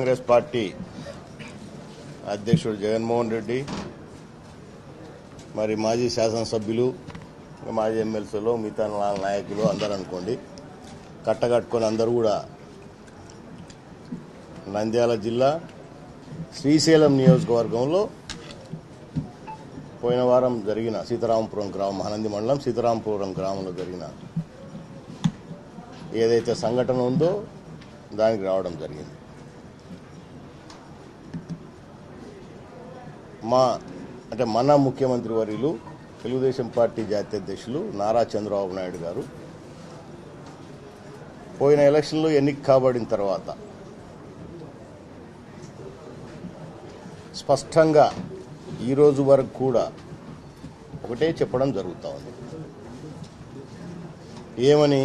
Congress party అధ్యక్షుడు జగన్మోహన్ రెడ్డి మరి మాజీ శాసనసభ్యులు మాజీ ఎమ్మెల్సీలు మిగతా నాయకులు అందరూ అనుకోండి. కట్టకట్టుకొని అందరూ కూడా నంద్యాల జిల్లా శ్రీశైలం నియోజకవర్గంలో పోయిన వారం జరిగిన సీతారామపురం గ్రామం మహానంది మండలం సీతారామపురం గ్రామంలో జరిగిన ఏదైతే సంఘటన ఉందో దానికి రావడం జరిగింది. మా అంటే మన ముఖ్యమంత్రి వర్యులు తెలుగుదేశం పార్టీ జాతీయ అధ్యక్షులు నారా చంద్రబాబు నాయుడు గారు. పోయిన ఎలక్షన్లో ఎన్నిక కాబడిన తర్వాత స్పష్టంగా ఈ రోజు వరకు కూడా ఒకటే చెప్పడం జరుగుతూ ఉంది. ఏమని?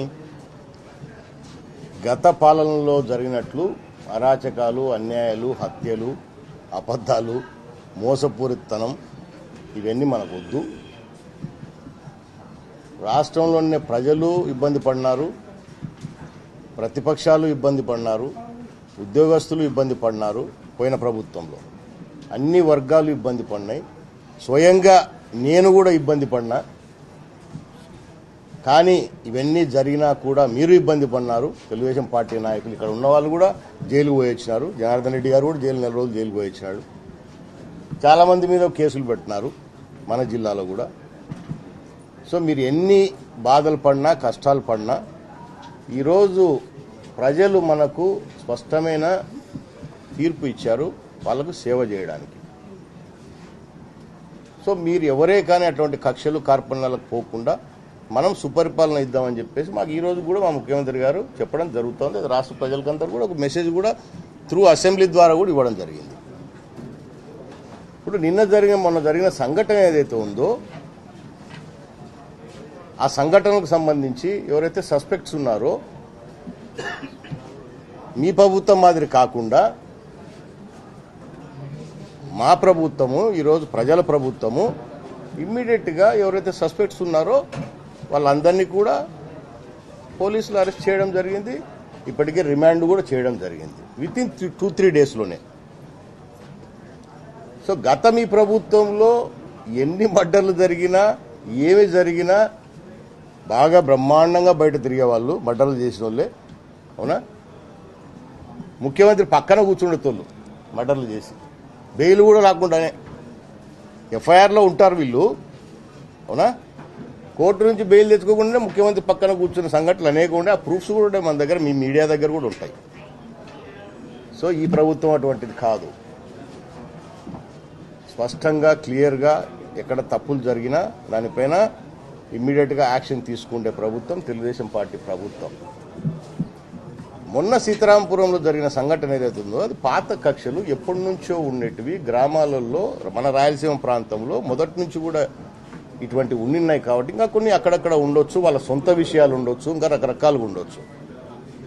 గత పాలనలో జరిగినట్లు అరాచకాలు అన్యాయాలు హత్యలు అబద్ధాలు మోసపూరితనం ఇవన్నీ మనకొద్దు. రాష్ట్రంలోనే ప్రజలు ఇబ్బంది పడినారు ప్రతిపక్షాలు ఇబ్బంది పడినారు ఉద్యోగస్తులు ఇబ్బంది పడినారు పోయిన ప్రభుత్వంలో. అన్ని వర్గాలు ఇబ్బంది పడినాయి. స్వయంగా నేను కూడా ఇబ్బంది పడినా. కానీ ఇవన్నీ జరిగినా కూడా మీరు ఇబ్బంది పడినారు. తెలుగుదేశం పార్టీ నాయకులు ఇక్కడ ఉన్న వాళ్ళు కూడా జైలు పోయి వచ్చినారు. జనార్దన్ రెడ్డి గారు కూడా జైలు నెల రోజులు జైలు పోయొచ్చినాడు చాలా మంది మీద కేసులు పెట్టినారు మన జిల్లాలో కూడా. సో మీరు ఎన్ని బాధలు పడినా కష్టాలు పడినా ఈరోజు ప్రజలు మనకు స్పష్టమైన తీర్పు ఇచ్చారు వాళ్ళకు సేవ చేయడానికి. సో మీరు ఎవరే కానీ అటువంటి కక్షలు కార్పణలకు పోకుండా మనం సుపరిపాలన ఇద్దామని చెప్పేసి మాకు ఈరోజు కూడా మా ముఖ్యమంత్రి గారు చెప్పడం జరుగుతోంది. రాష్ట్ర ప్రజలకంతా కూడా ఒక మెసేజ్ కూడా త్రూ అసెంబ్లీ ద్వారా కూడా ఇవ్వడం జరిగింది. ఇప్పుడు నిన్న జరిగిన మొన్న జరిగిన సంఘటన ఏదైతే ఉందో ఆ సంఘటనకు సంబంధించి ఎవరైతే సస్పెక్ట్స్ ఉన్నారో మీ ప్రభుత్వం మాదిరి కాకుండా మా ప్రభుత్వము ఈరోజు ప్రజల ప్రభుత్వము ఇమ్మీడియట్గా ఎవరైతే సస్పెక్ట్స్ ఉన్నారో వాళ్ళందరినీ కూడా పోలీసులు అరెస్ట్ చేయడం జరిగింది. ఇప్పటికే రిమాండ్ కూడా చేయడం జరిగింది. విత్ ఇన్ టూ త్రీ డేస్లోనే సో గత మీ ప్రభుత్వంలో ఎన్ని మర్డర్లు జరిగినా ఏమి జరిగినా బాగా బ్రహ్మాండంగా బయట తిరిగే వాళ్ళు మర్డర్లు చేసిన వాళ్ళే అవునా? ముఖ్యమంత్రి పక్కన కూర్చుండేతోళ్ళు మర్డర్లు చేసి. బెయిల్ కూడా రాకుండానే. ఎఫ్ఐఆర్లో ఉంటారు వీళ్ళు. అవునా? కోర్టు నుంచి బెయిల్ తెచ్చుకోకుండా ముఖ్యమంత్రి పక్కన కూర్చున్న సంఘటనలు అనేక ఉండే. ఆ ప్రూఫ్స్ కూడా ఉంటాయి మన దగ్గర మీ మీడియా దగ్గర కూడా ఉంటాయి. సో ఈ ప్రభుత్వం అటువంటిది కాదు. స్పష్టంగా క్లియర్గా ఎక్కడ తప్పులు జరిగినా దానిపైన ఇమ్మీడియట్గా యాక్షన్ తీసుకుంటే ప్రభుత్వం తెలుగుదేశం పార్టీ ప్రభుత్వం. మొన్న సీతారాంపురంలో జరిగిన సంఘటన ఏదైతే ఉందో అది పాత కక్షలు ఎప్పటి నుంచో ఉండేటివి. గ్రామాలలో మన రాయలసీమ ప్రాంతంలో మొదటి నుంచి కూడా ఇటువంటి ఉండిన్నాయి కాబట్టి ఇంకా కొన్ని అక్కడక్కడ ఉండొచ్చు వాళ్ళ సొంత విషయాలు ఉండొచ్చు ఇంకా రకరకాలుగా ఉండొచ్చు.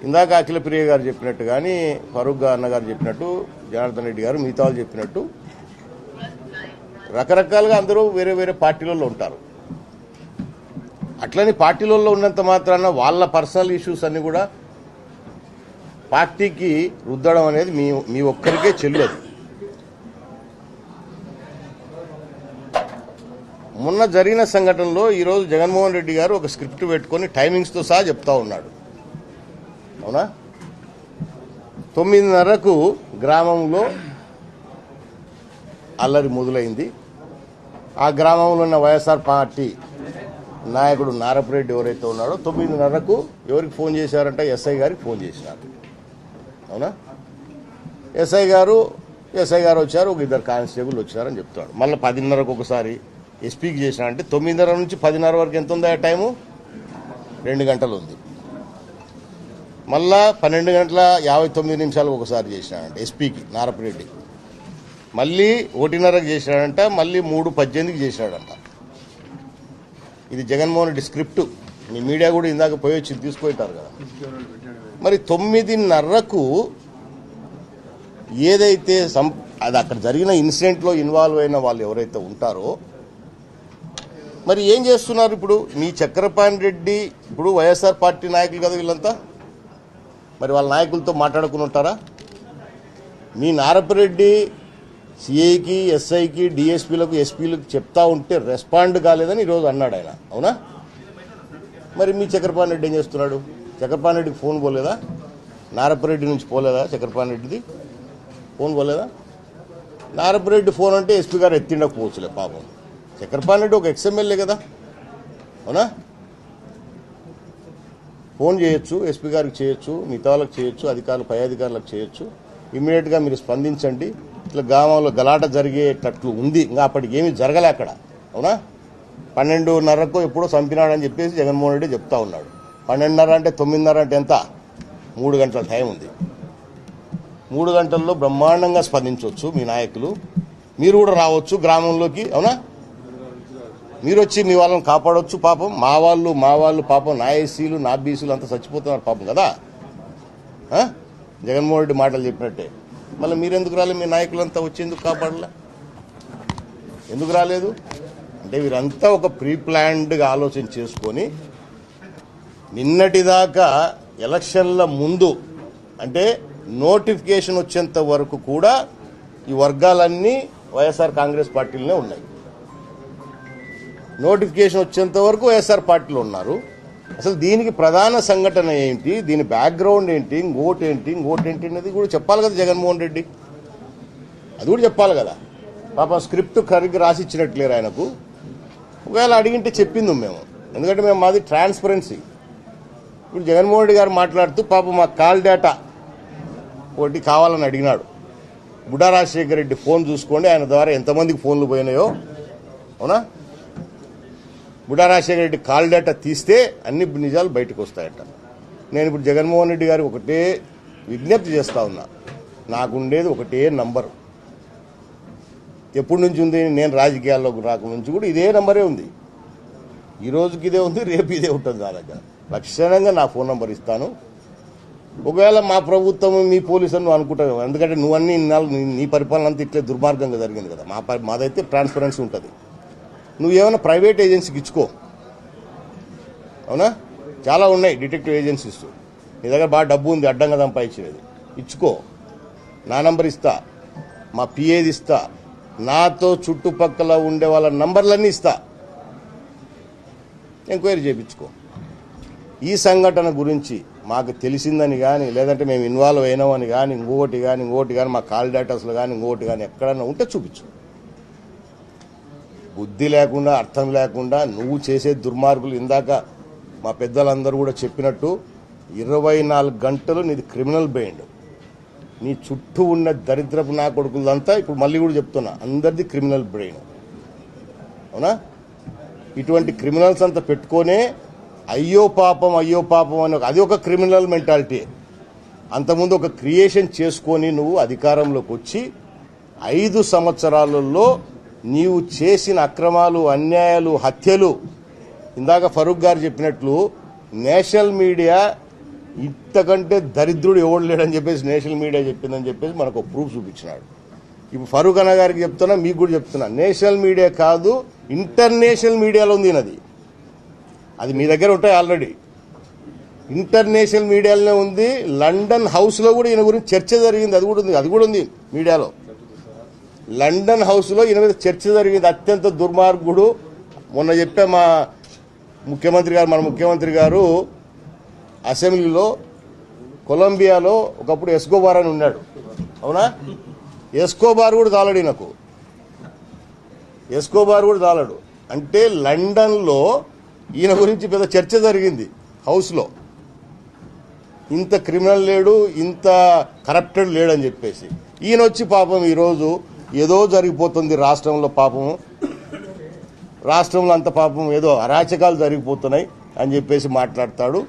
ఇందాక అఖిల ప్రియ గారు చెప్పినట్టు కానీ ఫరూక్ గారు అన్నగారు చెప్పినట్టు జనార్దన్ రెడ్డి గారు మిగతా చెప్పినట్టు రకరకాలుగా అందరూ వేరే వేరే పార్టీలలో ఉంటారు. అట్లని పార్టీలలో ఉన్నంత మాత్రాన వాళ్ళ పర్సనల్ ఇష్యూస్ అన్ని కూడా పార్టీకి రుద్దడం అనేది మీ మీ ఒక్కరికే చెల్లదు. మొన్న జరిగిన సంఘటనలో ఈరోజు జగన్మోహన్ రెడ్డి గారు ఒక స్క్రిప్ట్ పెట్టుకొని టైమింగ్స్తో సహా చెప్తా ఉన్నాడు. అవునా? తొమ్మిదిన్నరకు గ్రామంలో అల్లరి మొదలైంది. ఆ గ్రామంలో ఉన్న వైఎస్ఆర్ పార్టీ నాయకుడు నారపురెడ్డి ఎవరైతే ఉన్నాడో తొమ్మిదిన్నరకు ఎవరికి ఫోన్ చేశారంటే ఎస్ఐ గారికి ఫోన్ చేసినారు అవునా? ఎస్ఐ గారు ఎస్ఐ గారు వచ్చారు ఒక ఇద్దరు కానిస్టేబుల్ వచ్చారని చెప్తాడు. మళ్ళీ పదిన్నరకు ఒకసారి ఎస్పీకి చేసిన అంటే తొమ్మిదిన్నర నుంచి పదిన్నర వరకు ఎంత ఉందా టైము? రెండు గంటలు ఉంది. మళ్ళా పన్నెండు గంటల యాభై తొమ్మిది నిమిషాలకు ఒకసారి చేసినాడంట ఎస్పీకి నారపురెడ్డి. మళ్ళీ ఒకటిన్నరకు చేశాడంట మళ్ళీ మూడు పద్దెనిమిదికి చేశాడంట. ఇది జగన్మోహన్ రెడ్డి స్క్రిప్ట్. మీ మీడియా కూడా ఇందాక పోయి వచ్చి తీసుకుంటారు కదా. మరి తొమ్మిదిన్నరకు ఏదైతే సం అది అక్కడ జరిగిన ఇన్సిడెంట్లో ఇన్వాల్వ్ అయిన వాళ్ళు ఎవరైతే ఉంటారో మరి ఏం చేస్తున్నారు ఇప్పుడు? మీ చక్రపాణి రెడ్డి ఇప్పుడు వైఎస్ఆర్ పార్టీ నాయకులు కదా వీళ్ళంతా? మరి వాళ్ళ నాయకులతో మాట్లాడుకుని ఉంటారా? మీ నారపరెడ్డి సిఐకి ఎస్ఐకి డిఎస్పీలకు ఎస్పీలకు చెప్తా ఉంటే రెస్పాండ్ కాలేదని ఈరోజు అన్నాడు ఆయన. అవునా? మరి మీ చక్రపాణి రెడ్డి ఏం చేస్తున్నాడు? చక్రపాణి రెడ్డికి ఫోన్ పోలేదా? నారపరెడ్డి నుంచి పోలేదా చక్రపాణి రెడ్డిది ఫోన్ పోలేదా? నారపరెడ్డి ఫోన్ అంటే ఎస్పీ గారు ఎత్తిండకపోవచ్చులే పాపం. చక్రపాణి రెడ్డి ఒక ఎక్స్ఎమ్మెల్యే కదా? అవునా? ఫోన్ చేయొచ్చు ఎస్పీ గారికి చేయొచ్చు మిగతా వాళ్ళకి చేయొచ్చు అధికారులు పై అధికారులకు చేయొచ్చు. ఇమీడియట్గా మీరు స్పందించండి. ఇట్లా గ్రామంలో గలాట జరిగేటట్లు ఉంది. ఇంకా అప్పటికి ఏమీ జరగలే అక్కడ. అవునా? పన్నెండున్నరకు ఎప్పుడో చంపినాడని చెప్పేసి జగన్మోహన్ రెడ్డి చెప్తా ఉన్నాడు. పన్నెండున్నర అంటే తొమ్మిదిన్నర అంటే ఎంత? మూడు గంటల టైం ఉంది. మూడు గంటల్లో బ్రహ్మాండంగా స్పందించవచ్చు మీ నాయకులు. మీరు కూడా రావచ్చు గ్రామంలోకి. అవునా? మీరు వచ్చి మీ వాళ్ళని కాపాడవచ్చు పాపం. మా వాళ్ళు మా వాళ్ళు పాపం. నా ఎస్సీలు నా బీసీలు అంతా చచ్చిపోతున్నారు పాపం కదా. జగన్మోహన్ రెడ్డి మాటలు చెప్పినట్టే. మళ్ళీ మీరెందుకు రాలేదు మీ నాయకులంతా వచ్చి ఎందుకు కాపాడలే? ఎందుకు రాలేదు? అంటే వీరంతా ఒక ప్రీ ప్లాన్డ్గా ఆలోచన చేసుకొని నిన్నటిదాకా ఎలక్షన్ల ముందు అంటే నోటిఫికేషన్ వచ్చేంత వరకు కూడా ఈ వర్గాలన్నీ వైఎస్ఆర్ కాంగ్రెస్ పార్టీలనే ఉన్నాయి. నోటిఫికేషన్ వచ్చేంత వరకు వైఎస్ఆర్ పార్టీలు ఉన్నారు. అసలు దీనికి ప్రధాన సంఘటన ఏంటి? దీని బ్యాక్గ్రౌండ్ ఏంటి? ఇంకోటి ఏంటి? ఇంకోటి ఏంటి అనేది కూడా చెప్పాలి కదా జగన్మోహన్ రెడ్డి. అది కూడా చెప్పాలి కదా. పాప స్క్రిప్ట్ కరిగి రాసి ఇచ్చినట్లేరు ఆయనకు. ఒకవేళ అడిగింటే చెప్పింది మేము. ఎందుకంటే మేము మాది ట్రాన్స్పరెన్సీ ఇప్పుడు జగన్మోహన్ రెడ్డి గారు మాట్లాడుతూ పాప మా కాల్ డేటా ఒకటి కావాలని అడిగినాడు. బుడ్డా రాజశేఖర రెడ్డి ఫోన్ చూసుకోండి ఆయన ద్వారా ఎంతమందికి ఫోన్లు పోయినాయో. అవునా? బుడా రాజశేఖర రెడ్డి కాల్ డేటా తీస్తే అన్ని నిజాలు బయటకు వస్తాయట. నేను ఇప్పుడు జగన్మోహన్ రెడ్డి గారికి ఒకటే విజ్ఞప్తి చేస్తా ఉన్నా. నాకుండేది ఒకటే నంబరు. ఎప్పటి నుంచి ఉంది నేను రాజకీయాల్లో రాక నుంచి కూడా ఇదే నంబరే ఉంది. ఈ రోజుకి ఇదే ఉంది రేపు ఇదే ఉంటుంది నా దగ్గర. లక్షణంగా నా ఫోన్ నంబర్ ఇస్తాను. ఒకవేళ మా ప్రభుత్వం మీ పోలీసు నువ్వు అనుకుంటావు ఎందుకంటే నువ్వన్నీ ఇన్నాళ్ళు నీ- పరిపాలన అంతా ఇట్లే దుర్మార్గంగా జరిగింది కదా. మా మాదైతే ట్రాన్స్పరెన్సీ ఉంటుంది. నువ్వు ఏమైనా ప్రైవేట్ ఏజెన్సీకి ఇచ్చుకో. అవునా? చాలా ఉన్నాయి డిటెక్టివ్ ఏజెన్సీస్. నీ దగ్గర బాగా డబ్బు ఉంది అడ్డంగా సంపాదించేది. ఇచ్చుకో. నా నంబర్ ఇస్తా. మా పిఏది ఇస్తా. నాతో చుట్టుపక్కల ఉండే వాళ్ళ నంబర్లన్నీ ఇస్తా. ఎంక్వైరీ చేయించుకో. ఈ సంఘటన గురించి మాకు తెలిసిందని కానీ లేదంటే మేము ఇన్వాల్వ్ అయినామని కానీ ఇంకోటి కానీ ఇంకోటి కానీ మా కాల్ డేటాస్లో కానీ ఇంకోటి కానీ ఎక్కడన్నా ఉంటే చూపించు. బుద్ధి లేకుండా అర్థం లేకుండా నువ్వు చేసే దుర్మార్గులు ఇందాక మా పెద్దలందరూ కూడా చెప్పినట్టు ఇరవై నాలుగు గంటలు నీది క్రిమినల్ బెయిండ్ నీ చుట్టూ ఉన్న దరిద్రపు నా కొడుకులంతా ఇప్పుడు మళ్ళీ కూడా చెప్తున్నా అందరిది క్రిమినల్ బ్రెయిన్. అవునా? ఇటువంటి క్రిమినల్స్ అంతా పెట్టుకొనే అయ్యో పాపం అయ్యో పాపం అని అది ఒక క్రిమినల్ మెంటాలిటీ. అంతకుముందు ఒక క్రియేషన్ చేసుకొని నువ్వు అధికారంలోకి వచ్చి ఐదు సంవత్సరాలలో నీవు చేసిన అక్రమాలు అన్యాయాలు హత్యలు. ఇందాక ఫరూక్ గారు చెప్పినట్లు నేషనల్ మీడియా ఇంతకంటే దరిద్రుడు ఎవడు లేడని చెప్పేసి నేషనల్ మీడియా చెప్పిందని చెప్పేసి మనకు ప్రూఫ్ చూపించినాడు. ఇప్పుడు ఫరూక్ అన్న గారికి చెప్తున్నా మీకు కూడా చెప్తున్నా. నేషనల్ మీడియా కాదు ఇంటర్నేషనల్ మీడియాలో ఉంది అది అది మీ దగ్గర ఉంటాయి ఆల్రెడీ. ఇంటర్నేషనల్ మీడియాలోనే ఉంది. లండన్ హౌస్లో కూడా ఈయన గురించి చర్చ జరిగింది. అది కూడా ఉంది అది కూడా ఉంది మీడియాలో. లండన్ హౌస్లో ఈయన మీద చర్చ జరిగింది. అత్యంత దుర్మార్గుడు. మొన్న చెప్పే మా ముఖ్యమంత్రి గారు మన ముఖ్యమంత్రి గారు అసెంబ్లీలో కొలంబియాలో ఒకప్పుడు ఎస్కోబార్ అని ఉన్నాడు. అవునా? ఎస్కోబార్ కూడా దాలడు ఈయనకు. ఎస్కోబార్ కూడా దాలడు. అంటే లండన్లో ఈయన గురించి పెద్ద చర్చ జరిగింది హౌస్లో. ఇంత క్రిమినల్ లేడు ఇంత కరప్టెడ్ లేడని చెప్పేసి. ఈయన వచ్చి పాపం ఈరోజు ఏదో జరిగిపోతుంది రాష్ట్రంలో పాపం. రాష్ట్రంలో అంత పాపం ఏదో అరాచకాలు జరిగిపోతున్నాయి అని చెప్పేసి మాట్లాడతాడు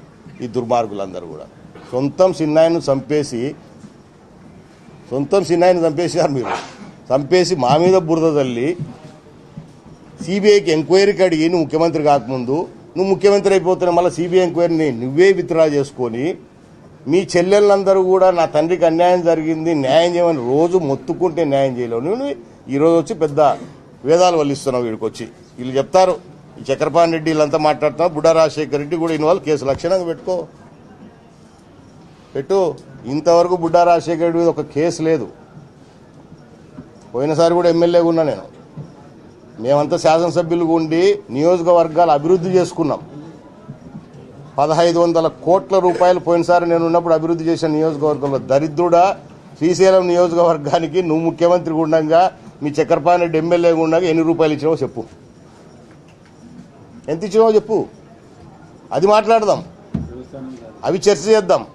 ఈ దుర్మార్గులందరూ కూడా. సొంతం సిన్నాయిని చంపేసి సొంతం సిన్నాయిని చంపేసినారు మీరు. చంపేసి మా మీద బురద తల్లి సిబిఐకి ఎంక్వైరీకి అడిగి నువ్వు ముఖ్యమంత్రి కాకముందు నువ్వు ముఖ్యమంత్రి అయిపోతున్నా మళ్ళీ సిబిఐ ఎంక్వైరీని నువ్వే విత్డ్రా చేసుకొని మీ చెల్లెళ్ళందరూ కూడా నా తండ్రికి అన్యాయం జరిగింది న్యాయం చేయమని రోజు మొత్తుకుంటే న్యాయం చేయలేవు. నువ్వు ఈరోజు వచ్చి పెద్ద వేదాలు వల్లిస్తున్నావు వీడికి వచ్చి. వీళ్ళు చెప్తారు ఈ చక్రపాణి రెడ్డి వీళ్ళంతా మాట్లాడుతున్నారు బుడ్డా రాజశేఖర్ రెడ్డి కూడా ఇన్వాల్వ్ కేసు లక్షణంగా పెట్టుకో. పెట్టు. ఇంతవరకు బుడ్డా రాజశేఖర్ రెడ్డి మీద ఒక కేసు లేదు. పోయినసారి కూడా ఎమ్మెల్యేగా ఉన్నా నేను. మేమంతా శాసనసభ్యులుగా ఉండి నియోజకవర్గాలు అభివృద్ధి చేసుకున్నాం. పదహైదు వందల కోట్ల రూపాయలు పోయినసారి నేను ఉన్నప్పుడు అభివృద్ధి చేసిన నియోజకవర్గంలో దరిద్రుడా శ్రీశైలం నియోజకవర్గానికి నువ్వు ముఖ్యమంత్రి ఉండగా మీ చక్రపాణి ఎమ్మెల్యే ఉండగా ఎన్ని రూపాయలు ఇచ్చినావో చెప్పు. ఎంత ఇచ్చినావో చెప్పు. అది మాట్లాడదాం. అవి చర్చ చేద్దాం.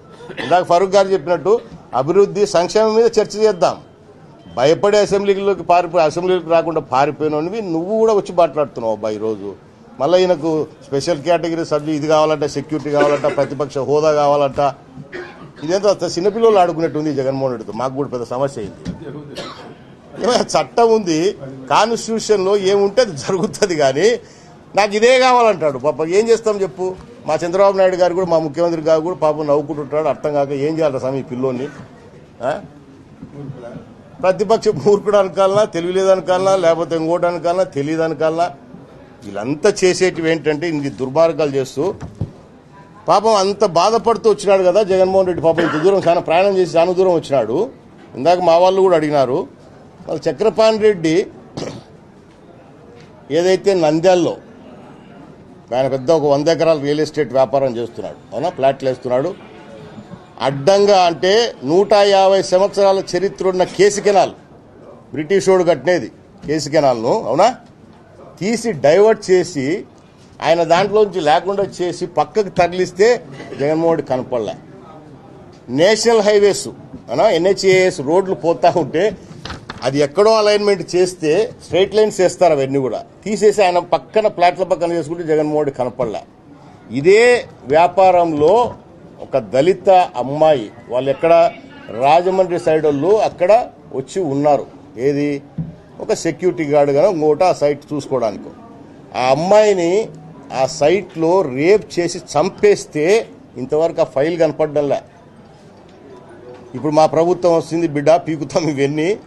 ఇందాక ఫరూక్ గారు చెప్పినట్టు అభివృద్ధి సంక్షేమం మీద చర్చ చేద్దాం. భయపడే అసెంబ్లీలోకి పారిపోయి అసెంబ్లీకి రాకుండా పారిపోయినవి నువ్వు కూడా వచ్చి మాట్లాడుతున్నావు అబ్బా ఈరోజు. మళ్ళీ ఈయనకు స్పెషల్ కేటగిరీ సబ్జెక్ట్ ఇది కావాలంట సెక్యూరిటీ కావాలంట ప్రతిపక్ష హోదా కావాలంట. ఇదేంతో చిన్నపిల్లలు ఆడుకున్నట్టుంది ఈ జగన్మోహన్ రెడ్డితో. మాకు కూడా పెద్ద సమస్య అయింది. ఏమైనా చట్టం ఉంది కాన్స్టిట్యూషన్లో ఏముంటే అది జరుగుతుంది కానీ నాకు ఇదే కావాలంటాడు. పాప ఏం చేస్తాం చెప్పు? మా చంద్రబాబు నాయుడు గారు కూడా మా ముఖ్యమంత్రి గారు కూడా పాపం నవ్వుకుంటుంటాడు. అర్థం కాక ఏం చేయాలి స్వామి ఈ పిల్లోని ప్రతిపక్ష మూర్ఖుడు అనుకాలనా తెలియలేదనుకాలనా లేకపోతే ఇంకోటి అనుకాలనా తెలియదు వీళ్ళంతా చేసేటివి ఏంటంటే ఇన్ని దుర్మార్గాలు చేస్తూ పాపం అంత బాధపడుతూ వచ్చినాడు కదా జగన్మోహన్ రెడ్డి పాపం ఇంత దూరం చాలా ప్రయాణం చేసి చాలా దూరం వచ్చినాడు. ఇందాక మా వాళ్ళు కూడా అడిగినారు. వాళ్ళ చక్రపాణి రెడ్డి ఏదైతే నంద్యాల్లో ఆయన పెద్ద ఒక వంద ఎకరాల రియల్ ఎస్టేట్ వ్యాపారం చేస్తున్నాడు. అవునా? ప్లాట్లు వేస్తున్నాడు. అడ్డంగా అంటే నూట యాభై సంవత్సరాల చరిత్ర ఉన్న కేసు కెనాల్ బ్రిటిష్ వాడు కట్టినది కేసు కెనాల్ను అవునా? తీసి డైవర్ట్ చేసి ఆయన దాంట్లోంచి లేకుండా చేసి పక్కకు తరలిస్తే జగన్మోహన్ రెడ్డి కనపడలే. నేషనల్ హైవేస్ అనా ఎన్హెచ్ఏఎస్ రోడ్లు పోతా ఉంటే అది ఎక్కడో అలైన్మెంట్ చేస్తే స్ట్రైట్ లైన్స్ వేస్తారు అవన్నీ కూడా. తీసేసి ఆయన పక్కన ప్లాట్ల పక్కన చేసుకుంటే జగన్మోహన్ రెడ్డి కనపడలే. ఇదే వ్యాపారంలో ఒక దళిత అమ్మాయి వాళ్ళు ఎక్కడ రాజమండ్రి సైడ్ వాళ్ళు అక్కడ వచ్చి ఉన్నారు. ఏది? ఒక సెక్యూరిటీ గార్డ్ కానీ ఇంకోటి ఆ సైట్ చూసుకోవడానికి. ఆ అమ్మాయిని ఆ సైట్లో రేప్ చేసి చంపేస్తే ఇంతవరకు ఆ ఫైల్ కనపడ్డంలే. ఇప్పుడు మా ప్రభుత్వం వస్తుంది బిడ్డ పీకుతాం ఇవన్నీ.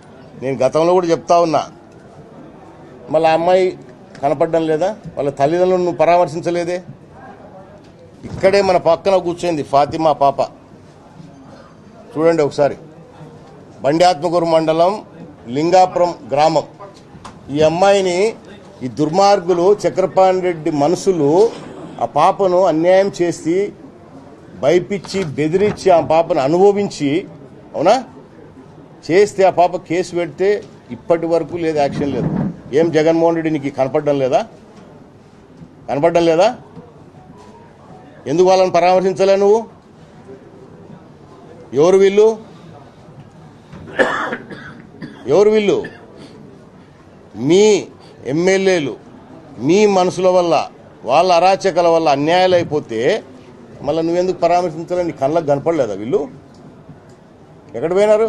నేను గతంలో కూడా చెప్తా ఉన్నా. మళ్ళీ ఆ అమ్మాయి కనపడడం లేదా? వాళ్ళ తల్లిదండ్రులను నువ్వు పరామర్శించలేదే? ఇక్కడే మన పక్కన కూర్చోంది ఫాతిమా పాప. చూడండి ఒకసారి. బండి ఆత్మకూరు మండలం లింగాపురం గ్రామం. ఈ అమ్మాయిని ఈ దుర్మార్గులు చక్రపాణి రెడ్డి మనుషులు ఆ పాపను అన్యాయం చేసి భయపిచ్చి బెదిరించి ఆ పాపను అనుభవించి అవునా? చేస్తే ఆ పాప కేసు పెడితే ఇప్పటి వరకు లేదు యాక్షన్ లేదు. ఏం జగన్మోహన్ రెడ్డి నీకు కనపడడం లేదా? కనపడడం లేదా? ఎందుకు వాళ్ళని పరామర్శించలే నువ్వు? ఎవరు వీళ్ళు? ఎవరు వీళ్ళు? మీ ఎమ్మెల్యేలు మీ మనసుల వల్ల వాళ్ళ అరాచకాల వల్ల అన్యాయాలు అయిపోతే మళ్ళీ నువ్వెందుకు పరామర్శించాలని నీ కళ్ళకు కనపడలేదా వీళ్ళు? ఎక్కడ పోయినారు?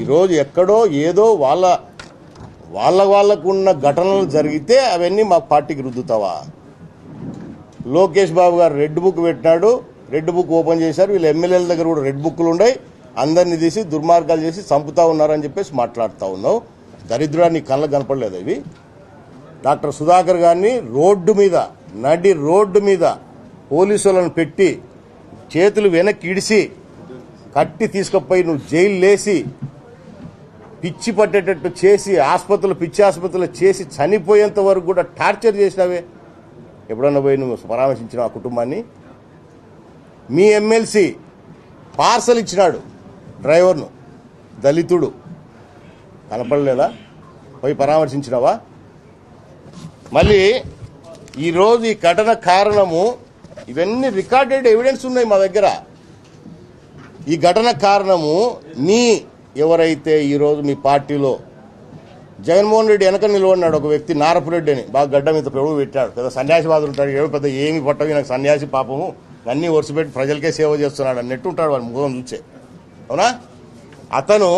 ఈరోజు ఎక్కడో ఏదో వాళ్ళ వాళ్ళ వాళ్ళకున్న ఘటనలు జరిగితే అవన్నీ మా పార్టీకి రుద్దుతావా? లోకేష్ బాబు గారు రెడ్ బుక్ పెట్టినాడు రెడ్ బుక్ ఓపెన్ చేశారు వీళ్ళ ఎమ్మెల్యేల దగ్గర కూడా రెడ్ బుక్లు ఉన్నాయి అందరిని తీసి దుర్మార్గాలు చేసి చంపుతా ఉన్నారని చెప్పేసి మాట్లాడుతూ ఉన్నావు. దరిద్రాన్ని కళ్ళకు కనపడలేదు ఇవి? డాక్టర్ సుధాకర్ గారిని రోడ్డు మీద నడి రోడ్డు మీద పోలీసులను పెట్టి చేతులు వెనక్కి ఇడిసి కట్టి తీసుకుపోయి నువ్వు జైలు లేసి పిచ్చి పట్టేటట్టు చేసి ఆసుపత్రులు పిచ్చి ఆసుపత్రులు చేసి చనిపోయేంత వరకు కూడా టార్చర్ చేసినావే. ఎప్పుడన్నా పోయి నువ్వు పరామర్శించిన ఆ కుటుంబాన్ని? మీ ఎమ్మెల్సీ పార్సల్ ఇచ్చినాడు. డ్రైవర్ను దళితుడు. కనపడలేదా? పోయి పరామర్శించినావా? మళ్ళీ ఈరోజు ఈ ఘటన కారణము ఇవన్నీ రికార్డెడ్ ఎవిడెన్స్ ఉన్నాయి మా దగ్గర. ఈ ఘటన కారణము నీ ఎవరైతే ఈరోజు మీ పార్టీలో జగన్మోహన్ రెడ్డి వెనక నిలబడినాడు ఒక వ్యక్తి నారపురెడ్డి అని బాగా గడ్డ మీద ప్రభు పెట్టాడు. పెద్ద సన్యాసివాదులు ఉంటాడు ఏమో పెద్ద ఏమి పట్టవి నాకు సన్యాసి పాపము అన్నీ వరుసపెట్టి ప్రజలకే సేవ చేస్తున్నాడు అన్నట్టు ఉంటాడు వాడు ముఖం చూసే అవునా? అతను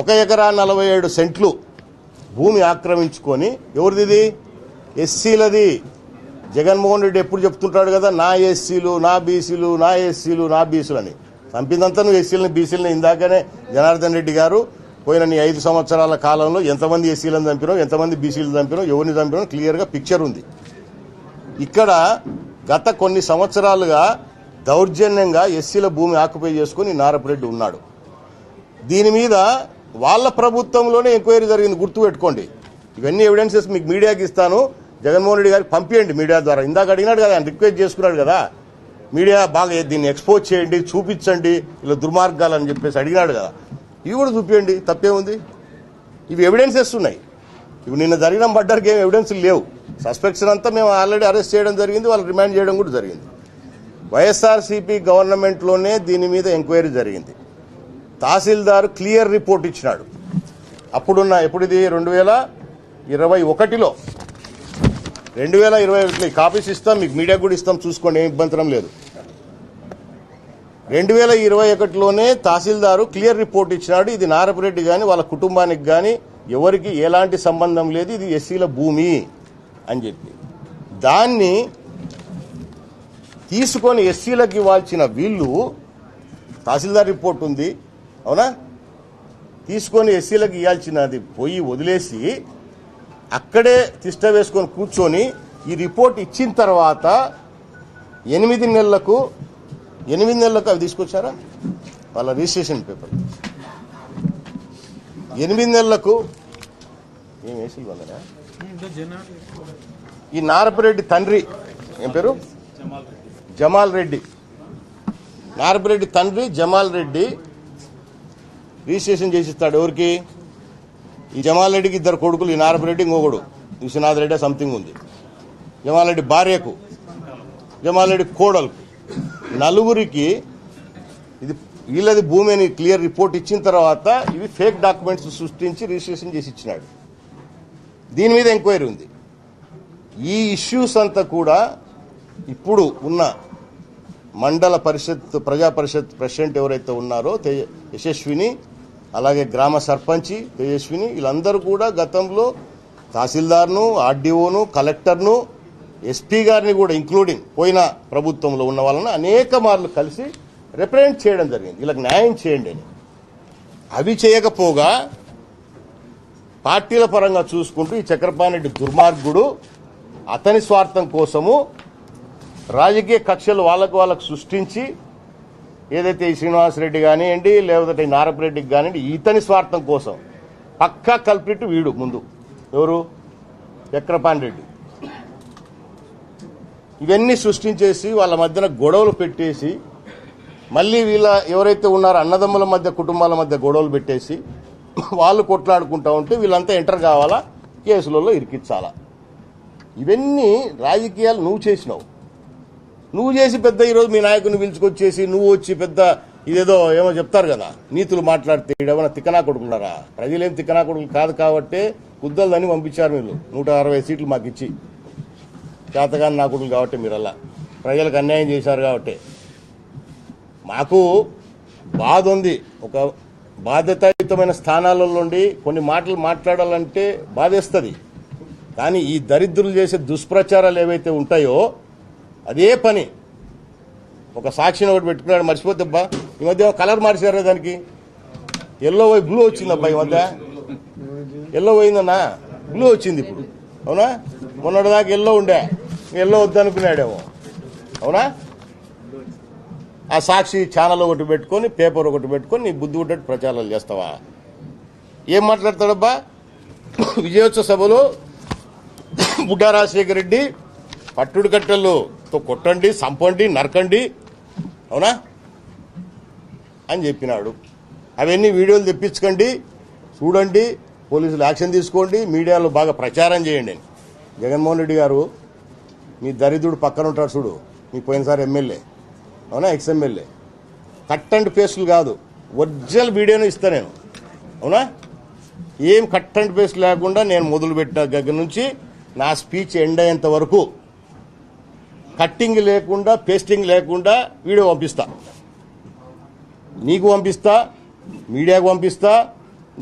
ఒక ఎకరా నలభై ఏడు సెంట్లు భూమి ఆక్రమించుకొని ఎవరిది ఇది? ఎస్సీలది. జగన్మోహన్ రెడ్డి ఎప్పుడు చెప్తుంటాడు కదా నా ఎస్సీలు నా బీసీలు నా ఎస్సీలు నా బీసీలు అని చంపిందంతా నువ్వు ఎస్సీలని బీసీలని ఇందాకనే జనార్దన్ రెడ్డి గారు పోయిన నీ ఐదు సంవత్సరాల కాలంలో ఎంతమంది ఎస్సీలను చంపినావు ఎంతమంది బీసీలను చంపినావు ఎవరిని చంపినావు క్లియర్గా పిక్చర్ ఉంది. ఇక్కడ గత కొన్ని సంవత్సరాలుగా దౌర్జన్యంగా ఎస్సీల భూమి ఆక్యుపై చేసుకుని నారపురెడ్డి ఉన్నాడు. దీని మీద వాళ్ళ ప్రభుత్వంలోనే ఎంక్వైరీ జరిగింది. గుర్తుపెట్టుకోండి. ఇవన్నీ ఎవిడెన్సెస్ మీకు మీడియాకి ఇస్తాను. జగన్మోహన్ రెడ్డి గారికి పంపించండి మీడియా ద్వారా. ఇందాక అడిగినాడు కదా ఆయన రిక్వెస్ట్ చేసుకున్నాడు కదా. మీడియా బాగా దీన్ని ఎక్స్పోజ్ చేయండి చూపించండి ఇలా దుర్మార్గాలు అని చెప్పేసి అడిగినాడు కదా. ఇవి కూడా చూపించండి తప్పేముంది? ఇవి ఎవిడెన్సెస్ ఉన్నాయి. ఇవి నిన్న జరిగిన మర్డర్కి ఏం ఎవిడెన్స్లు లేవు. సస్పెక్షన్ అంతా మేము ఆల్రెడీ అరెస్ట్ చేయడం జరిగింది. వాళ్ళు రిమాండ్ చేయడం కూడా జరిగింది. వైఎస్ఆర్సీపీ గవర్నమెంట్లోనే దీని మీద ఎంక్వైరీ జరిగింది. తహసీల్దార్ క్లియర్ రిపోర్ట్ ఇచ్చినాడు. అప్పుడున్న ఎప్పుడు ఇది రెండు వేల ఇరవై ఒకటిలో. రెండు వేల ఇరవై ఒకటిలో కాపీస్ ఇస్తాం మీకు మీడియా కూడా ఇస్తాం చూసుకోండి ఏం ఇబ్బంది లేదు. రెండు వేల ఇరవై ఒకటిలోనే తహసీల్దారు క్లియర్ రిపోర్ట్ ఇచ్చినాడు. ఇది నారపరెడ్డి కానీ వాళ్ళ కుటుంబానికి కానీ ఎవరికి ఎలాంటి సంబంధం లేదు. ఇది ఎస్సీల భూమి అని చెప్పి. దాన్ని తీసుకొని ఎస్సీలకు ఇవ్వాల్సిన వీళ్ళు తహసీల్దార్ రిపోర్ట్ ఉంది. అవునా? తీసుకొని ఎస్సీలకు ఇవ్వాల్సినది పోయి వదిలేసి అక్కడే తిష్ట వేసుకొని కూర్చొని ఈ రిపోర్ట్ ఇచ్చిన తర్వాత ఎనిమిది నెలలకు ఎనిమిది నెలలకు అవి తీసుకొచ్చారా? వాళ్ళ రిజిస్ట్రేషన్ పేపర్. ఎనిమిది నెలలకు ఏం వేసి ఈ నారపరెడ్డి తండ్రి ఏం పేరు? జమాల్ రెడ్డి. నారపరెడ్డి తండ్రి జమాల్ రెడ్డి. రిజిస్ట్రేషన్ చేసిస్తాడు ఎవరికి? ఈ జమాల్ రెడ్డికి ఇద్దరు కొడుకులు ఈ నారపరెడ్డి ఇంకొకడు విశ్వనాథ్ రెడ్డి సంథింగ్ ఉంది. జమాల్ రెడ్డి భార్యకు జమాల్ రెడ్డి కోడలకు. నలుగురికి ఇది వీళ్ళది భూమి అని క్లియర్ రిపోర్ట్ ఇచ్చిన తర్వాత ఇవి ఫేక్ డాక్యుమెంట్స్ సృష్టించి రిజిస్ట్రేషన్ చేసి ఇచ్చినాడు. దీని మీద ఎంక్వైరీ ఉంది. ఈ ఇష్యూస్ అంతా కూడా ఇప్పుడు ఉన్న మండల పరిషత్ ప్రజా పరిషత్ ప్రెసిడెంట్ ఎవరైతే ఉన్నారో యశస్విని అలాగే గ్రామ సర్పంచి తేజస్విని వీళ్ళందరూ కూడా గతంలో తహసీల్దార్ను ఆర్డీఓను కలెక్టర్ను ఎస్పీ గారిని కూడా ఇంక్లూడింగ్ పోయిన ప్రభుత్వంలో ఉన్న వాళ్ళని అనేక మార్లు కలిసి రిప్రజెంట్ చేయడం జరిగింది. వీళ్ళకి న్యాయం చేయండి అని. అవి చేయకపోగా పార్టీల పరంగా చూసుకుంటూ ఈ చక్రపాణి దుర్మార్గుడు అతని స్వార్థం కోసము రాజకీయ కక్షలు వాళ్ళకు వాళ్ళకు సృష్టించి ఏదైతే ఈ శ్రీనివాసరెడ్డి కానివ్వండి లేకపోతే ఈ నారపరెడ్డికి కానివ్వండి ఇతని స్వార్థం కోసం పక్కా కల్పిట్ వీడు ముందు. ఎవరు? చక్రపాణి రెడ్డి. ఇవన్నీ సృష్టించేసి వాళ్ళ మధ్యన గొడవలు పెట్టేసి మళ్ళీ వీళ్ళ ఎవరైతే ఉన్నారో అన్నదమ్ముల మధ్య కుటుంబాల మధ్య గొడవలు పెట్టేసి వాళ్ళు కొట్లాడుకుంటా ఉంటే వీళ్ళంతా ఎంటర్ కావాలా? కేసులలో ఇరికించాలా? ఇవన్నీ రాజకీయాలు నువ్వు చేసినావు. నువ్వు చేసి పెద్ద ఈరోజు మీ నాయకుని పిలుచుకొచ్చేసి నువ్వు వచ్చి పెద్ద ఇదేదో ఏమో చెప్తారు కదా. నీతులు మాట్లాడితే ఏమైనా తిక్కనా కొడుకున్నారా? ప్రజలేం తిక్కనా కొడుకులు కాదు కాబట్టే కుద్దలని పంపించారు మీరు. నూట అరవై సీట్లు మాకు ఇచ్చి. చేతగాని నా కొడుకులు కాబట్టి మీరల్లా. ప్రజలకు అన్యాయం చేశారు కాబట్టి. మాకు బాధ ఉంది. ఒక బాధ్యతాయుతమైన స్థానాలలో నుండి కొన్ని మాటలు మాట్లాడాలంటే బాధేస్తుంది. కానీ ఈ దరిద్రులు చేసే దుష్ప్రచారాలు ఏవైతే ఉంటాయో అదే పని. ఒక సాక్షిని ఒకటి పెట్టుకున్నాడు మర్చిపోతే అబ్బా. ఈ మధ్య కలర్ మార్చారు దానికి. ఎల్లో పోయి బ్లూ వచ్చిందబ్బా ఈ మధ్య. ఎల్లో పోయిందన్నా? బ్లూ వచ్చింది ఇప్పుడు. అవునా? మొన్నటిదాకా ఎల్లో ఉండే. ఎల్లో వద్దనుకున్నాడేమో. అవునా? ఆ సాక్షి ఛానల్ ఒకటి పెట్టుకొని పేపర్ ఒకటి పెట్టుకొని నీ బుద్ధి ఉండేట్టు ప్రచారాలు చేస్తావా? ఏం మాట్లాడతాడబ్బా? విజయోత్సవ సభలో బుడ్డా రాజశేఖర రెడ్డి పట్టుడు కట్టెలతో కొట్టండి సంపండి నరకండి. అవునా? అని చెప్పినాడు. అవన్నీ వీడియోలు తెప్పించుకోండి చూడండి పోలీసులు యాక్షన్ తీసుకోండి మీడియాలో బాగా ప్రచారం చేయండి. అని జగన్మోహన్ రెడ్డి గారు మీ దరిద్రుడు పక్కన ఉంటాడు చూడు మీ పోయినసారి ఎమ్మెల్యే. అవునా? ఎక్స్ ఎమ్మెల్యే కట్ అండ్ పేస్టులు కాదు ఒరిజినల్ వీడియోను ఇస్తా నేను. అవునా? ఏం కట్ అండ్ పేస్ట్ లేకుండా నేను మొదలుపెట్టిన దగ్గర నుంచి నా స్పీచ్ ఎండ్ అయ్యేంత వరకు కట్టింగ్ లేకుండా పేస్టింగ్ లేకుండా వీడియో పంపిస్తా. నీకు పంపిస్తా మీడియాకు పంపిస్తా.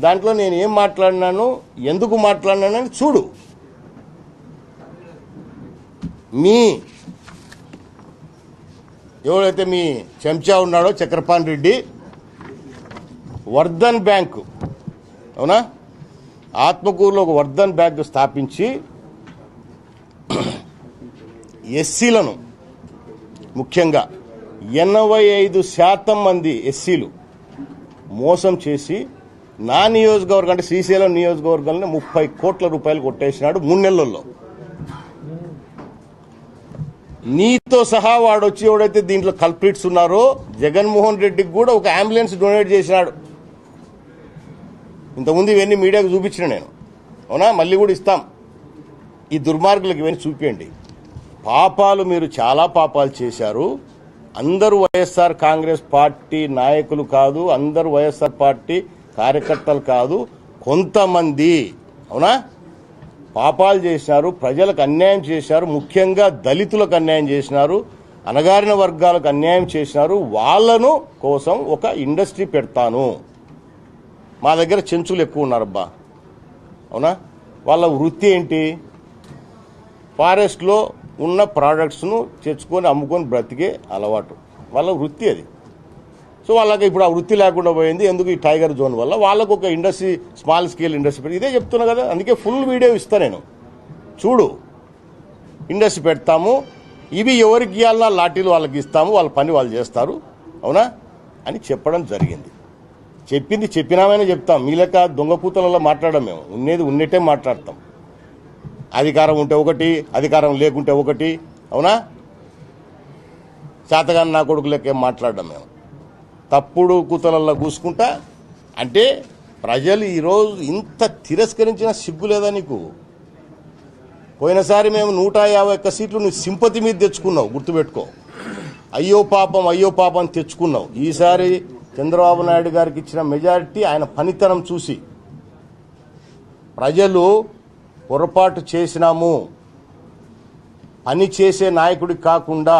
దాంట్లో నేను ఏం మాట్లాడినాను ఎందుకు మాట్లాడినానని చూడు. మీ ఎవరైతే మీ చెంచా ఉన్నాడో చక్రపాణి రెడ్డి వర్ధన్ బ్యాంకు అవునా? ఆత్మకూరులో ఒక వర్ధన్ బ్యాంక్ స్థాపించి ఎస్సీలను ముఖ్యంగా ఎనభై ఐదు శాతం మంది ఎస్సీలు మోసం చేసి నా నియోజకవర్గం అంటే శ్రీశైలం నియోజకవర్గంలో ముప్పై కోట్ల రూపాయలు కొట్టేసినాడు మూడు నెలల్లో. నీతో సహా వాడు వచ్చి ఎవడైతే దీంట్లో కల్ప్రిట్స్ ఉన్నారో జగన్మోహన్ రెడ్డికి కూడా ఒక అంబులెన్స్ డొనేట్ చేసినాడు. ఇంతకుముందు ఇవన్నీ మీడియాకు చూపించిన నేను. అవునా? మళ్ళీ కూడా ఇస్తాం. ఈ దుర్మార్గులకు ఇవన్నీ చూపించండి పాపాలు మీరు చాలా పాపాలు చేశారు. అందరూ వైఎస్ఆర్ కాంగ్రెస్ పార్టీ నాయకులు కాదు అందరూ వైఎస్ఆర్ పార్టీ కార్యకర్తలు కాదు కొంతమంది అవునా? పాపాలు చేసినారు ప్రజలకు అన్యాయం చేశారు ముఖ్యంగా దళితులకు అన్యాయం చేసినారు అనగారిన వర్గాలకు అన్యాయం చేసినారు. వాళ్ళను కోసం ఒక ఇండస్ట్రీ పెడతాను. మా దగ్గర చెంచులు ఎక్కువ ఉన్నారబ్బా. అవునా? వాళ్ళ వృత్తి ఏంటి? ఫారెస్ట్లో ఉన్న ప్రోడక్ట్స్ను తెచ్చుకొని అమ్ముకొని బ్రతికే అలవాటు. వాళ్ళ వృత్తి అది. సో వాళ్ళకి ఇప్పుడు ఆ వృత్తి లేకుండా పోయింది. ఎందుకు ఈ టైగర్ జోన్ వల్ల? వాళ్ళకు ఒక ఇండస్ట్రీ స్మాల్ స్కేల్ ఇండస్ట్రీ పెట్టి ఇదే చెప్తున్నా కదా. అందుకే ఫుల్ వీడియో ఇస్తా నేను. చూడు. ఇండస్ట్రీ పెడతాము. ఇవి ఎవరికి ఇవ్వాలన్నా లాఠీలు వాళ్ళకి ఇస్తాము. వాళ్ళ పని వాళ్ళు చేస్తారు. అవునా? అని చెప్పడం జరిగింది. చెప్పింది చెప్పినామని చెప్తాం. మీ లెక్క దొంగ కూతలలో మాట్లాడడం మేము. ఉండేది ఉన్నట్టే మాట్లాడతాం. అధికారం ఉంటే ఒకటి అధికారం లేకుంటే ఒకటి. అవునా? చేతగాని నా కొడుకు లెక్కేం మాట్లాడడం మేము. తప్పుడు కూతలల్లో కూసుకుంటా అంటే ప్రజలు ఈరోజు ఇంత తిరస్కరించిన సిగ్గు లేదా నీకు? పోయినసారి మేము నూట యాభై ఒక్క సీట్లు నువ్వు సింపతి మీద తెచ్చుకున్నావు గుర్తుపెట్టుకో. అయ్యో పాపం అయ్యో పాపం తెచ్చుకున్నావు ఈసారి చంద్రబాబు నాయుడు గారికి ఇచ్చిన మెజారిటీ ఆయన పనితనం చూసి. ప్రజలు పొరపాటు చేసినాము. పని చేసే నాయకుడికి కాకుండా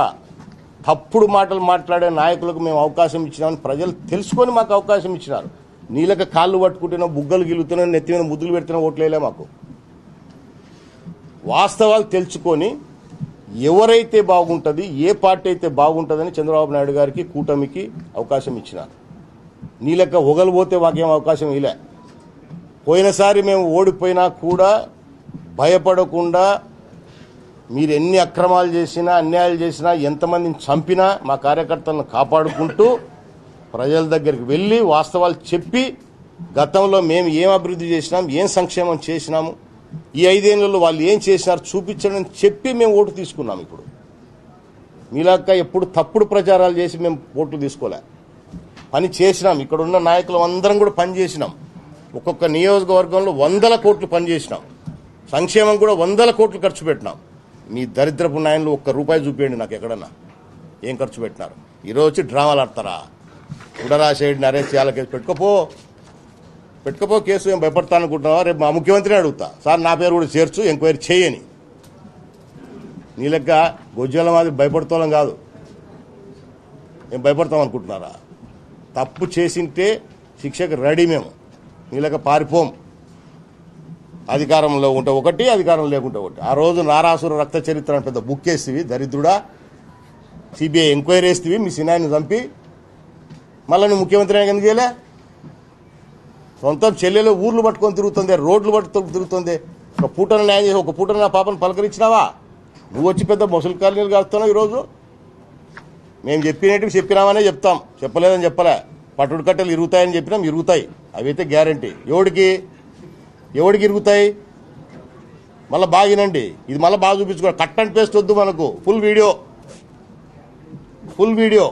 తప్పుడు మాటలు మాట్లాడే నాయకులకు మేము అవకాశం ఇచ్చినామని ప్రజలు తెలుసుకొని మాకు అవకాశం ఇచ్చినారు. నీళ్ళక కాళ్ళు పట్టుకుంటున్నా బుగ్గలు గిలుతున్నా నెత్తి మీద ముద్దులు పెడుతున్నా ఓట్లేలే మాకు. వాస్తవాలు తెలుసుకొని ఎవరైతే బాగుంటుంది ఏ పార్టీ అయితే బాగుంటుందని చంద్రబాబు నాయుడు గారికి కూటమికి అవకాశం ఇచ్చినారు. నీళ్ళక ఒగలిపోతే మాకేం అవకాశం ఇలా. పోయినసారి మేము ఓడిపోయినా కూడా భయపడకుండా మీరు ఎన్ని అక్రమాలు చేసినా అన్యాయాలు చేసినా ఎంతమందిని చంపినా మా కార్యకర్తలను కాపాడుకుంటూ ప్రజల దగ్గరికి వెళ్ళి వాస్తవాలు చెప్పి గతంలో మేము ఏం అభివృద్ధి చేసినాం ఏం సంక్షేమం చేసినాము ఈ ఐదేళ్ళలో వాళ్ళు ఏం చేసినారు చూపించడం చెప్పి మేము ఓటు తీసుకున్నాం ఇప్పుడు. మీలాక్క ఎప్పుడు తప్పుడు ప్రచారాలు చేసి మేము ఓట్లు తీసుకోలే. పని చేసినాం ఇక్కడ ఉన్న నాయకులు అందరం కూడా పని చేసినాం. ఒక్కొక్క నియోజకవర్గంలో వందల కోట్లు పనిచేసినాం సంక్షేమం కూడా వందల కోట్లు ఖర్చు పెట్టినాం. మీ దరిద్రపు నాయనలు ఒక్క రూపాయి చూపించండి నాకు ఎక్కడన్నా. ఏం ఖర్చు పెట్టినారు? ఈరోజు వచ్చి డ్రామాలు ఆడతారా? ఉడరాశేడిని అరెస్ట్ చేయాలి కేసు పెట్టుకోపో. పెట్టుకోపో కేసు ఏం భయపడతానుకుంటున్నావా రేపు మా ముఖ్యమంత్రిని అడుగుతా. సార్ నా పేరు కూడా చేర్చు ఎంక్వైరీ చేయని. నీ లెక్క గొజ్జల మాది భయపడతాం కాదు. ఏం భయపడతాం అనుకుంటున్నారా? తప్పు చేసింటే శిక్షకు రెడీ మేము. నీ లెక్క పారిపోం. అధికారంలో ఉంటే ఒకటి అధికారం లేకుంటే ఒకటి. ఆ రోజు నారాసుర రక్త చరిత్ర అని పెద్ద బుక్ వేస్తేవి దరిద్రుడా. సిబిఐ ఎంక్వైరీ వేస్తేవి మీ సినాయిని చంపి. మళ్ళీ నువ్వు ముఖ్యమంత్రి ఎందుకు చేయలే? సొంతం చెల్లెలు ఊర్లు పట్టుకొని తిరుగుతుంది రోడ్లు పట్టుకొని తిరుగుతుంది. ఒక పూటను న్యాయం చేసి ఒక పూటను నా పాపను పలకరించినావా? నువ్వు వచ్చి పెద్ద ముసలి కాలనీలు కాస్తున్నావు ఈరోజు. మేము చెప్పినట్టు చెప్పినామనే చెప్తాం. చెప్పలేదని చెప్పలే. పట్టుడు కట్టెలు ఇరుగుతాయని చెప్పినాం ఇరుగుతాయి. అవైతే గ్యారంటీ. ఎవడికి? ఎవడికి ఇరుగుతాయి మళ్ళీ బాగినండి. ఇది మళ్ళీ బాగా చూపించుకోండి. కట్ అండ్ పేస్ట్ వద్దు మనకు. Full video. Full video.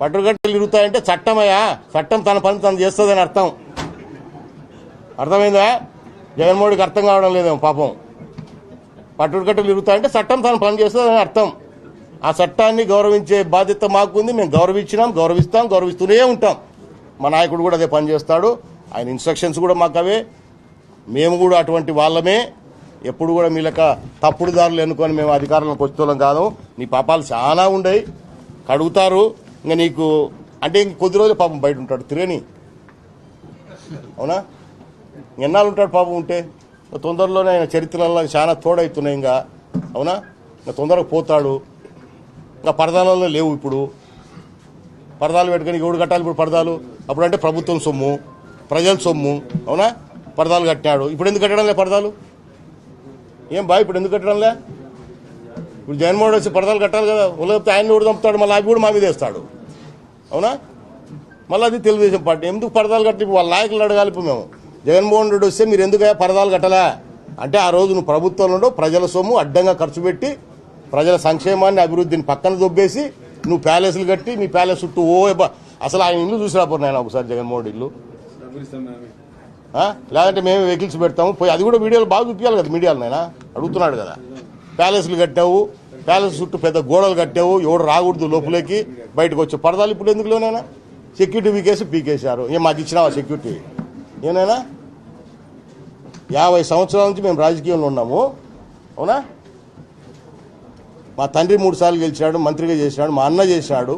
పట్టుగట్టలు ఇరుగుతాయంటే చట్టమయ్యా. చట్టం తన పని తను చేస్తుందని అర్థం. అర్థమైందా? జగన్మోహన్కి అర్థం కావడం లేదేమో పాపం. పట్టుగట్టలు ఇరుగుతాయంటే చట్టం తన పని చేస్తుందని అర్థం. ఆ చట్టాన్ని గౌరవించే బాధ్యత మాకుంది. మేము గౌరవించినాం గౌరవిస్తాం గౌరవిస్తూనే ఉంటాం. మా నాయకుడు కూడా అదే పని చేస్తాడు. ఆయన ఇన్స్ట్రక్షన్స్ కూడా మాకు అవే మేము కూడా అటువంటి వాళ్ళమే. ఎప్పుడు కూడా మీ లెక్క తప్పుడు దారులు ఎన్నుకొని మేము అధికారంలోకి వచ్చేవాళ్ళం కాదు. నీ పాపాలు చాలా ఉండయి. కడుగుతారు. ఇంకా నీకు అంటే ఇంక కొద్ది రోజులు పాపం బయట ఉంటాడు తిరగని. అవునా? ఎన్నాళ్ళు ఉంటాడు పాపం ఉంటే? తొందరలోనే ఆయన చరిత్రలో చాలా తోడవుతున్నాయి ఇంకా. అవునా? ఇంకా తొందరగా పోతాడు. ఇంకా పరదాలలో లేవు ఇప్పుడు. పరదాలు పెట్టుకొని ఎవడు కట్టాలి ఇప్పుడు పరదాలు? అప్పుడంటే ప్రభుత్వం సొమ్ము. ప్రజల సొమ్ము అవునా? పరదాలు కట్టాడు. ఇప్పుడు ఎందుకు కట్టడంలే పరదాలు? ఏం బా ఇప్పుడు ఎందుకు కట్టడంలే? ఇప్పుడు జగన్మోహన్ వచ్చి పరదాలు కట్టాలి కదా ఉలగితే ఆయన కూడా చంపుతాడు మళ్ళీ అవి కూడా మా మీద వేస్తాడు. అవునా? మళ్ళీ అది తెలుగుదేశం పార్టీ. ఎందుకు పరదాలు కట్టి వాళ్ళ నాయకులు అడగాలి ఇప్పుడు మేము. జగన్మోహన్ రెడ్డి వస్తే మీరు ఎందుకు పరదాలు కట్టలే? అంటే ఆ రోజు నువ్వు ప్రభుత్వంలో ప్రజల సొమ్ము అడ్డంగా ఖర్చు పెట్టి ప్రజల సంక్షేమాన్ని అభివృద్ధిని పక్కన దొబ్బేసి నువ్వు ప్యాలెస్లు కట్టి నీ ప్యాలెస్ చుట్టూ ఓ అసలు ఆయన ఇల్లు చూసి రాపోరు ఒకసారి జగన్మోహన్ రెడ్డి ఇల్లు? లేదంటే మేము వెహికల్స్ పెడతాము. పోయి అది కూడా వీడియోలు బాగా చూపించాలి కదా మీడియాలో నేను అడుగుతున్నాడు కదా. ప్యాలెస్లు కట్టావు. ప్యాలెస్ చుట్టూ పెద్ద గోడలు కట్టావు. ఎవడు రాకూడదు లోపలికి బయటకు వచ్చి పడదాలు ఇప్పుడు ఎందుకు లేనైనా సెక్యూరిటీ పీకేసి పీకేశారు. ఏం మాకు ఇచ్చినావా సెక్యూరిటీ? ఏనైనా యాభై సంవత్సరాల నుంచి మేము రాజకీయంలో ఉన్నాము. అవునా? మా తండ్రి మూడు సార్లు గెలిచాడు మంత్రిగా చేశాడు మా అన్న చేశాడు.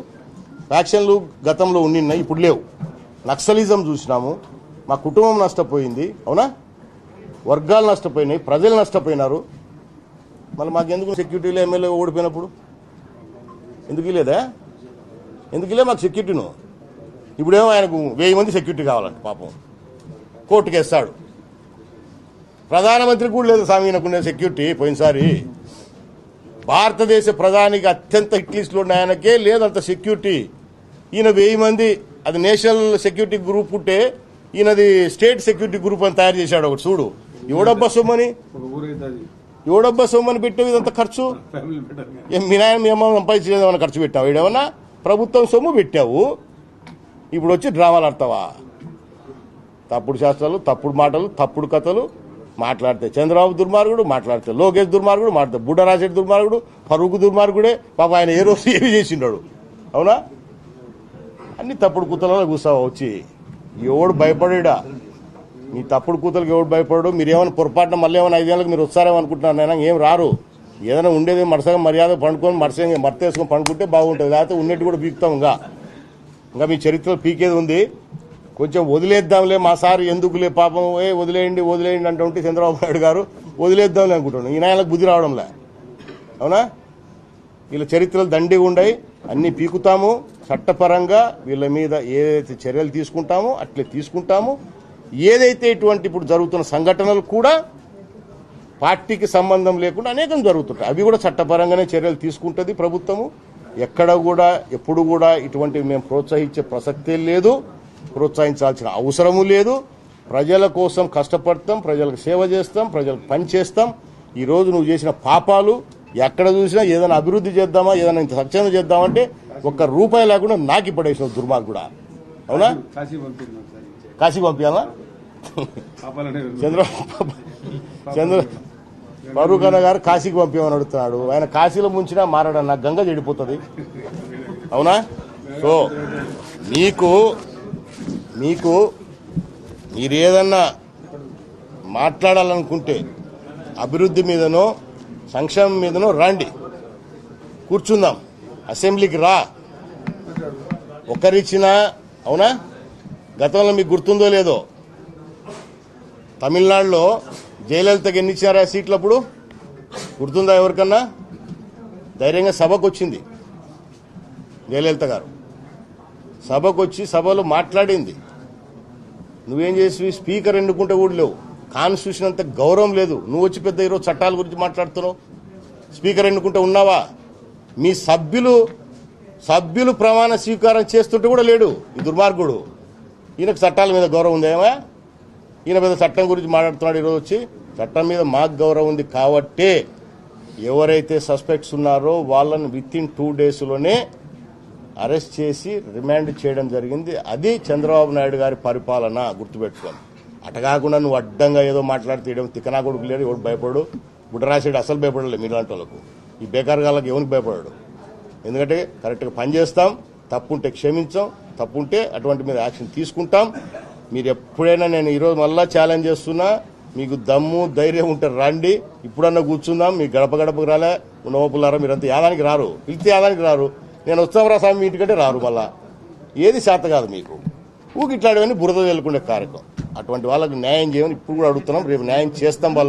ఫ్యాక్షన్లు గతంలో ఉండినాయి ఇప్పుడు లేవు. నక్సలిజం చూసినాము. మా కుటుంబం నష్టపోయింది. అవునా? వర్గాలు నష్టపోయినాయి. ప్రజలు నష్టపోయినారు. మళ్ళీ మాకెందుకు సెక్యూరిటీలో ఎమ్మెల్యే ఓడిపోయినప్పుడు? ఎందుకు లేదా ఎందుకు లే మాకు సెక్యూరిటీను ఇప్పుడేమో ఆయనకు వెయ్యి మంది సెక్యూరిటీ కావాలంట పాపం. కోర్టుకి వేస్తాడు. ప్రధానమంత్రి కూడా లేదు స్వామి ఈయనకున్న సెక్యూరిటీ పోయినసారి. భారతదేశ ప్రధానికి అత్యంత హిట్ లిస్టులో ఉన్న ఆయనకే లేదంత సెక్యూరిటీ ఈయన వెయ్యి మంది అది నేషనల్ సెక్యూరిటీ గ్రూప్ ఉంటే ఈయనది స్టేట్ సెక్యూరిటీ గ్రూప్ అని తయారు చేశాడు ఒకటి చూడు. ఎవడబ్బా సొమ్మని? ఎవడబ్బా సొమ్మని పెట్టావు ఇదంతా ఖర్చు? ఏం మీ నాయన మీ అమ్మ సంపాదించలేదు ఖర్చు పెట్టావు? ఏడేమన్నా ప్రభుత్వం సొమ్ము పెట్టావు. ఇప్పుడు వచ్చి డ్రామాలు ఆడతావా? తప్పుడు శాస్త్రాలు తప్పుడు మాటలు తప్పుడు కథలు మాట్లాడితే చంద్రబాబు దుర్మార్గుడు మాట్లాడితే లోకేష్ దుర్మార్గుడు మాట్లాడితే బుడ్డరాజెడ్డి దుర్మార్గుడు ఫరూక్ దుర్మార్గుడే. పాప ఆయన ఏ రోజు ఏమి చేసిండాడు? అవునా? అన్ని తప్పుడు కూతలలో కూర్చావు వచ్చి. ఎవడు భయపడాడా? మీ తప్పుడు కూతలకు ఎవడు భయపడడు? మీరు ఏమైనా పొరపాటున మళ్ళీ ఏమైనా ఐదేళ్ళకి మీరు వస్తారేమో అనుకుంటున్నారు నేను ఏం రారు. ఏదైనా ఉండేది మరసగా మర్యాద పండుకొని మరసగా మర్తేసుకొని పండుకుంటే బాగుంటుంది. లేకపోతే ఉన్నట్టు కూడా పీకుతాం ఇంకా. ఇంకా మీ చరిత్రలో పీకేది ఉంది. కొంచెం వదిలేద్దాంలే మా సార్ ఎందుకులే పాపం. ఏ వదిలేయండి వదిలేయండి అంటూ ఉంటే చంద్రబాబు నాయుడు గారు వదిలేద్దాంలే అనుకుంటున్నాను ఈ నాయనకు బుద్ధి రావడంలే. అవునా? వీళ్ళ చరిత్రలు దండిగా ఉండయి. అన్నీ పీకుతాము. చట్టపరంగా వీళ్ళ మీద ఏదైతే చర్యలు తీసుకుంటామో అట్లే తీసుకుంటాము. ఏదైతే ఇటువంటి ఇప్పుడు జరుగుతున్న సంఘటనలు కూడా పార్టీకి సంబంధం లేకుండా అనేకం జరుగుతుంటాయి. అవి కూడా చట్టపరంగానే చర్యలు తీసుకుంటుంది ప్రభుత్వము. ఎక్కడ కూడా ఎప్పుడు కూడా ఇటువంటివి మేము ప్రోత్సహించే ప్రసక్తే లేదు. ప్రోత్సహించాల్సిన అవసరము లేదు. ప్రజల కోసం కష్టపడతాం ప్రజలకు సేవ చేస్తాం ప్రజలకు పని చేస్తాం. ఈ రోజు నువ్వు చేసిన పాపాలు ఎక్కడ చూసినా ఏదైనా అభివృద్ధి చేద్దామా ఏదైనా ఇంత సత్యం చేద్దామంటే ఒక్క రూపాయి లేకుండా నాకి పడేసిన దుర్మార్గుడా అవునా? కాశీ పంపించాలా చంద్రబాబు చంద్ర ఫరూక్ అన్న గారు కాశీకి పంపించమని అడుగుతున్నాడు. ఆయన కాశీలో ముంచినా మారాడన్న గంగ చెడిపోతుంది. అవునా? సో మీకు మీకు మీరు ఏదన్నా మాట్లాడాలనుకుంటే అభివృద్ధి మీదనో సంక్షేమం మీదనో రండి. కూర్చుందాం. అసెంబ్లీకి రా. ఒకరిచ్చినా అవునా? గతంలో మీకు గుర్తుందో లేదో? తమిళనాడులో జయలలితకి ఎన్ని ఇచ్చారా సీట్లు అప్పుడు గుర్తుందా ఎవరికన్నా? ధైర్యంగా సభకు వచ్చింది జయలలిత గారు. సభకు వచ్చి సభలో మాట్లాడింది. నువ్వేం చేసి స్పీకర్ ఎన్నుకుంటే కూడా లేవు. కాన్స్టిట్యూషన్ అంత గౌరవం లేదు. నువ్వు వచ్చి పెద్ద ఈరోజు చట్టాల గురించి మాట్లాడుతున్నావు. స్పీకర్ ఎన్నుకుంటే ఉన్నావా? మీ సభ్యులు సభ్యులు ప్రమాణ స్వీకారం చేస్తుంటే కూడా లేడు ఈ దుర్మార్గుడు. ఈయనకు చట్టాల మీద గౌరవం ఉందేమా ఈయన మీద చట్టం గురించి మాట్లాడుతున్నాడు ఈరోజు వచ్చి. చట్టం మీద మాకు గౌరవం ఉంది కాబట్టే ఎవరైతే సస్పెక్ట్స్ ఉన్నారో వాళ్ళని విత్ ఇన్ టూ డేస్లోనే అరెస్ట్ చేసి రిమాండ్ చేయడం జరిగింది. అది చంద్రబాబు నాయుడు గారి పరిపాలన గుర్తుపెట్టుకోండి. అట కాకుండా నువ్వు అడ్డంగా ఏదో మాట్లాడితే ఏదో తిక్కనా కొడుకు లేడు ఎవడు భయపడు బుడ్డరాశుడు అసలు భయపడలేదు మీలాంటి వాళ్ళకు. ఈ బేకార్ ఎవరికి భయపడాడు? ఎందుకంటే కరెక్ట్గా పనిచేస్తాం తప్పుంటే క్షమించాం తప్పుంటే అటువంటి మీద యాక్షన్ తీసుకుంటాం. మీరు ఎప్పుడైనా నేను ఈరోజు మళ్ళా ఛాలెంజ్ చేస్తున్నా మీకు దమ్ము ధైర్యం ఉంటే రండి. ఇప్పుడన్నా కూర్చుందాం మీ గడప గడపకు రాలే. మీరు మీరంతా యాదానికి రారు. పిలిస్తే యాదానికి రారు. నేను వస్తాం రా స్వామి మీ ఇంటికంటే రారు మళ్ళా. ఏది శాత కాదు మీకు. ఊకి బురద వెళ్ళకుండా కార్యక్రమం. అటువంటి వాళ్ళకి న్యాయం చేయమని ఇప్పుడు కూడా అడుగుతున్నాం. రేపు న్యాయం చేస్తాం వాళ్ళ